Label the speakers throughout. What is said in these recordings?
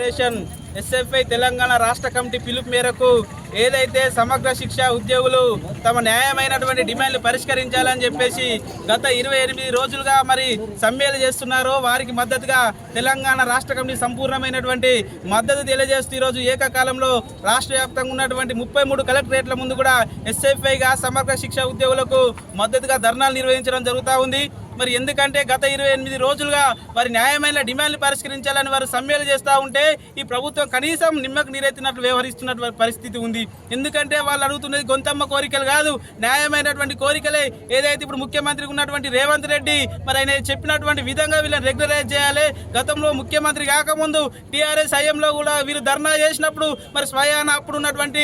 Speaker 1: Federation SFI Telangana రాష్ట్ర committee పిలుపు మేరకు ఏదైతే సమగ్ర శిక్ష ఉద్యోగులు తమ న్యాయమైనటువంటి డిమాండ్లు పరిష్కరించాలని చెప్పేసి గత ఇరవై ఎనిమిది రోజులుగా మరి సమ్మెలు చేస్తున్నారో వారికి మద్దతుగా తెలంగాణ రాష్ట్ర కమిటీ సంపూర్ణమైనటువంటి మద్దతు తెలియజేస్తూ ఈరోజు ఏకకాలంలో రాష్ట్ర వ్యాప్తంగా ఉన్నటువంటి ముప్పై మూడు కలెక్టరేట్ల ముందు కూడా ఎస్ఎఫ్ఐగా సమగ్ర శిక్ష ఉద్యోగులకు మద్దతుగా ధర్నాలు నిర్వహించడం జరుగుతూ ఉంది. మరి ఎందుకంటే గత ఇరవై ఎనిమిది రోజులుగా వారి న్యాయమైన డిమాండ్లు పరిష్కరించాలని వారు సమ్మెలు చేస్తూ ఉంటే ఈ ప్రభుత్వం కనీసం నిమ్మకు నీరెత్తినట్లు వ్యవహరిస్తున్నటువంటి పరిస్థితి ఉంది. ఎందుకంటే వాళ్ళు అడుగుతున్నది గొంతమ్మ కోరికలు కాదు. న్యాయమైనటువంటి కోరికలే. ఏదైతే ఇప్పుడు ముఖ్యమంత్రికి ఉన్నటువంటి రేవంత్ రెడ్డి మరి ఆయన చెప్పినటువంటి విధంగా వీళ్ళని రెగ్యులరైజ్ చేయాలి. గతంలో ముఖ్యమంత్రి కాకముందు టీఆర్ఎస్ హయాంలో కూడా వీరు ధర్నా చేసినప్పుడు మరి స్వయాన అప్పుడు ఉన్నటువంటి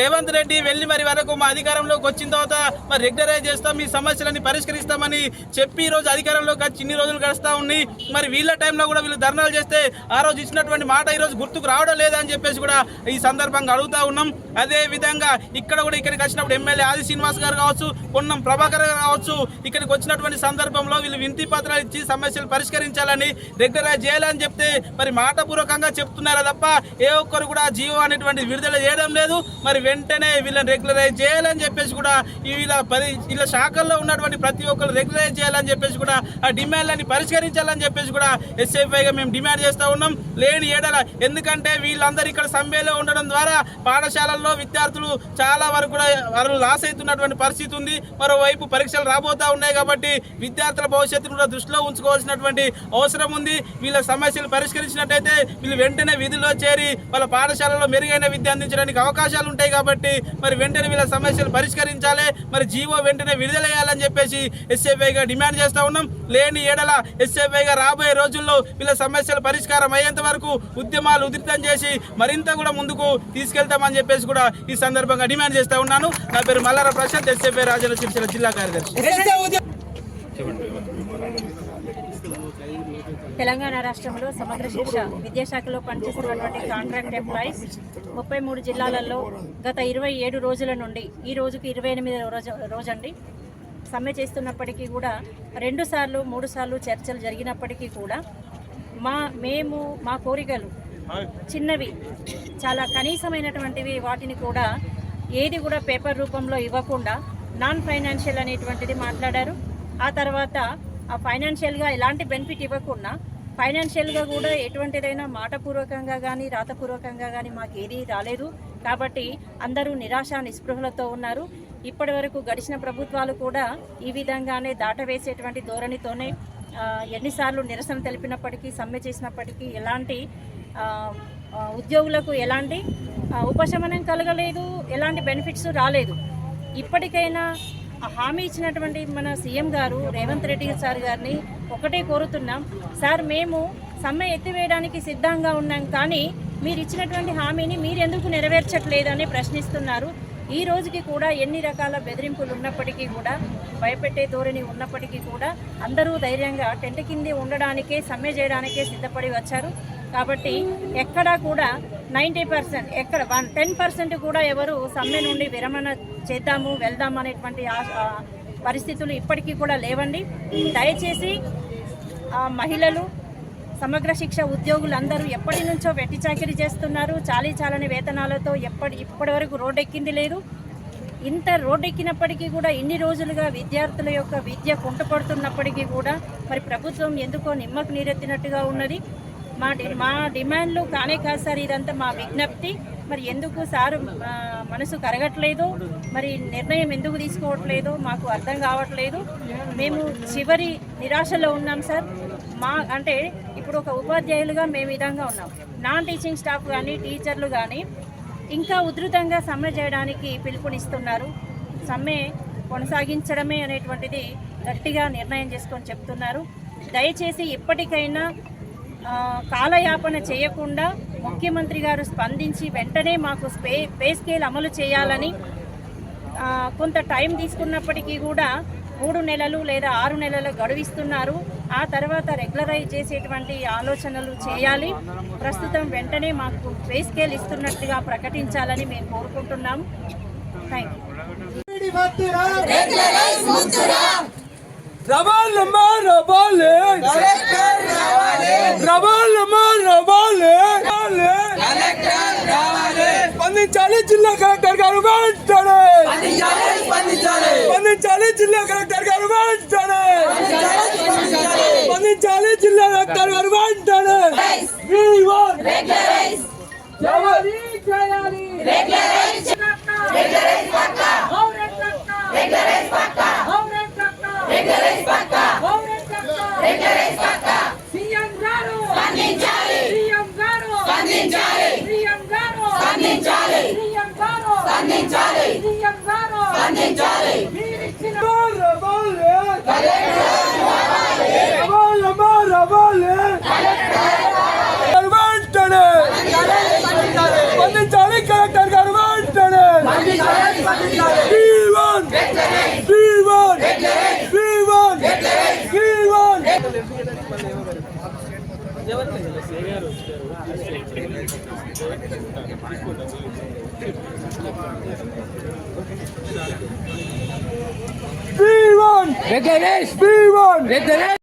Speaker 1: రేవంత్ రెడ్డి వెళ్ళి మరి వరకు మా అధికారంలోకి వచ్చిన తర్వాత మరి రెగ్యులరైజ్ చేస్తాం మీ సమస్యలన్నీ పరిష్కరిస్తామని చెప్పి ఈ రోజు అధికారంలోకి వచ్చి ఇన్ని రోజులు గడుస్తూ ఉంది. మరి వీళ్ళ టైంలో కూడా వీళ్ళు ధర్నాలు చేస్తే ఆ రోజు ఇచ్చినటువంటి మాట ఈ రోజు గుర్తుకు రావడం లేదని చెప్పేసి కూడా ఈ సందర్భంగా అడుగుతా ఉన్నాం. అదే విధంగా ఇక్కడ కూడా ఇక్కడికి వచ్చినప్పుడు ఎమ్మెల్యే ఆది శ్రీనివాస్ గారు కావచ్చు పొన్నం ప్రభాకర్ గారు కావచ్చు ఇక్కడికి వచ్చినటువంటి సందర్భంలో వీళ్ళు వింతి పత్రాలు ఇచ్చి సమస్యలు పరిష్కరించాలని రెగ్యులరైజ్ చేయాలని చెప్తే మరి మాటపూర్వకంగా చెప్తున్నారా తప్ప ఏ ఒక్కరు కూడా జీవో అనేటువంటి విడుదల చేయడం లేదు. మరి వెంటనే వీళ్ళని రెగ్యులరైజ్ చేయాలని చెప్పేసి కూడా వీళ్ళ పది వీళ్ళ శాఖల్లో ఉన్నటువంటి ప్రతి ఒక్కరు రెగ్యులరైజ్ చేయాలని చెప్పేసి కూడా ఆ డిమాండ్లని పరిష్కరించాలని చెప్పేసి కూడా ఎస్ఎఫ్ఐగా మేము డిమాండ్ చేస్తూ ఉన్నాం. లేని ఏడల ఎందుకంటే వీళ్ళందరూ ఇక్కడ సమ్మెలో ఉండడం ద్వారా పాఠశాలల్లో విద్యార్థులు చాలా వరకు కూడా వారు లాస్ అవుతున్నటువంటి పరిస్థితి ఉంది. మరోవైపు పరీక్షలు రాబోతా ఉన్నాయి కాబట్టి విద్యార్థుల భవిష్యత్తును కూడా దృష్టిలో ఉంచుకోవాల్సినటువంటి అవసరం ఉంది. వీళ్ళ సమస్యలు పరిష్కరించినట్టయితే వీళ్ళు వెంటనే విధుల్లో చేరి వాళ్ళ పాఠశాలలో మెరుగైన విద్య అందించడానికి అవకాశాలు ఉంటాయి కాబట్టి మరి వెంటనే వీళ్ళ సమస్యలు పరిష్కరించాలి. మరి జీవో వెంటనే విడుదలయ్యాలని చెప్పేసి ఎస్ఎఫ్ఐగా డిమాండ్ చేస్తూ ఉన్నాం. లేని ఏడల ఎస్ఎఫ్ఐగా రాబోయే రోజుల్లో వీళ్ళ సమస్యలు పరిష్కారం అయ్యేంత వరకు ఉద్యమాలు ఉధృతం చేసి మరింత కూడా ముందుకు తీసుకెళ్తామని చెప్పేసి కూడా ఈ సందర్భంగా డిమాండ్ చేస్తా ఉన్నాను. నా పేరు మల్లార ప్రశాంత్ ఎస్ఎఫ్ఐ రాజన్న సిరిసిల్ల జిల్లా కార్యదర్శి.
Speaker 2: తెలంగాణ రాష్ట్రంలో సమగ్ర శిక్ష విద్యాశాఖలో పనిచేస్తున్నటువంటి కాంట్రాక్ట్ ఎంప్లాయీస్ ముప్పై మూడు జిల్లాలలో గత ఇరవై ఏడు రోజుల నుండి ఈ రోజుకి ఇరవై ఎనిమిది రోజు రోజండి. సమ్మె చేస్తున్నప్పటికీ కూడా రెండు సార్లు మూడు సార్లు చర్చలు జరిగినప్పటికీ కూడా మా మేము మా కోరికలు చిన్నవి. చాలా కనీసమైనటువంటివి వాటిని కూడా ఏది కూడా పేపర్ రూపంలో ఇవ్వకుండా నాన్ ఫైనాన్షియల్ అనేటువంటిది మాట్లాడారు. ఆ తర్వాత ఆ ఫైనాన్షియల్గా ఎలాంటి బెనిఫిట్ ఇవ్వకుండా ఫైనాన్షియల్గా కూడా ఎటువంటిదైనా మాటపూర్వకంగా కానీ రాతపూర్వకంగా కానీ మాకు ఏదీ రాలేదు. కాబట్టి అందరూ నిరాశ నిస్పృహలతో ఉన్నారు. ఇప్పటి వరకు గడిచిన ప్రభుత్వాలు కూడా ఈ విధంగానే దాటవేసేటువంటి ధోరణితోనే ఎన్నిసార్లు నిరసన తెలిపినప్పటికీ సమ్మె చేసినప్పటికీ ఎలాంటి ఉద్యోగులకు ఎలాంటి ఉపశమనం కలగలేదు ఎలాంటి బెనిఫిట్స్ రాలేదు. ఇప్పటికైనా హామీ ఇచ్చినటువంటి మన సీఎం గారు రేవంత్ రెడ్డి సార్ గారిని ఒకటే కోరుతున్నాం. సార్ మేము సమ్మె ఎత్తివేయడానికి సిద్ధంగా ఉన్నాం కానీ మీరు ఇచ్చినటువంటి హామీని మీరు ఎందుకు నెరవేర్చట్లేదని ప్రశ్నిస్తున్నారు. ఈ రోజుకి కూడా ఎన్ని రకాల బెదిరింపులు ఉన్నప్పటికీ కూడా భయపెట్టే ధోరణి ఉన్నప్పటికీ కూడా అందరూ ధైర్యంగా టెంట్ కింద ఉండడానికే సమ్మె చేయడానికే సిద్ధపడి వచ్చారు. కాబట్టి ఎక్కడా కూడా నైంటీ పర్సెంట్ ఎక్కడ వన్ టెన్ పర్సెంట్ కూడా ఎవరు సమ్మె నుండి విరమణ చేద్దాము వెళ్దాం అనేటువంటి ఆ- పరిస్థితులు ఇప్పటికీ కూడా లేవండి. దయచేసి ఆ మహిళలు సమగ్ర శిక్ష ఉద్యోగులందరూ ఎప్పటి నుంచో వెట్టి చాకరీ చేస్తున్నారు. చాలీ చాలని వేతనాలతో ఎప్పటి ఇప్పటి వరకు రోడ్డెక్కింది లేదు. ఇంత రోడ్డెక్కినప్పటికీ కూడా ఇన్ని రోజులుగా విద్యార్థుల యొక్క విద్య కుంటపడుతున్నప్పటికీ కూడా మరి ప్రభుత్వం ఎందుకో నిమ్మకు నీరెత్తినట్టుగా ఉన్నది. మా డి- మా డిమాండ్లు కానే కాదు సార్ ఇదంతా మా విజ్ఞప్తి. మరి ఎందుకు సార్ మనసు కరగట్లేదు? మరి నిర్ణయం ఎందుకు తీసుకోవట్లేదు? మాకు అర్థం కావట్లేదు. మేము చివరి నిరాశలో ఉన్నాం సార్. మా అంటే ఇప్పుడు ఒక ఉపాధ్యాయులుగా మేము విధంగా ఉన్నాం. నాన్ టీచింగ్ స్టాఫ్ కానీ టీచర్లు కానీ ఇంకా ఉధృతంగా సమ్మె చేయడానికి పిలుపునిస్తున్నారు. సమ్మె కొనసాగించడమే అనేటువంటిది గట్టిగా నిర్ణయం చేసుకొని చెప్తున్నారు. దయచేసి ఇప్పటికైనా కాలయాపన చేయకుండా ముఖ్యమంత్రి గారు స్పందించి వెంటనే మాకు స్పే పే స్కేల్ అమలు చేయాలని కొంత టైం తీసుకున్నప్పటికీ కూడా మూడు నెలలు లేదా ఆరు నెలలు గడువిస్తున్నారు. ఆ తర్వాత రెగ్యులరైజ్ చేసేటువంటి ఆలోచనలు చేయాలి. ప్రస్తుతం వెంటనే మాకు పే స్కేల్ ఇస్తున్నట్టుగా ప్రకటించాలని మేము కోరుకుంటున్నాము థ్యాంక్ యూ
Speaker 3: స్పందించాలి జిల్లా కలెక్టర్ గారు వెంటనే! స్పందించాలి జిల్లా కలెక్టర్ గారు వెంటనే! స్పందించాలి జిల్లా కలెక్టర్ గారు వెంటనే!
Speaker 4: Veganes!
Speaker 3: V1!
Speaker 4: Veganes!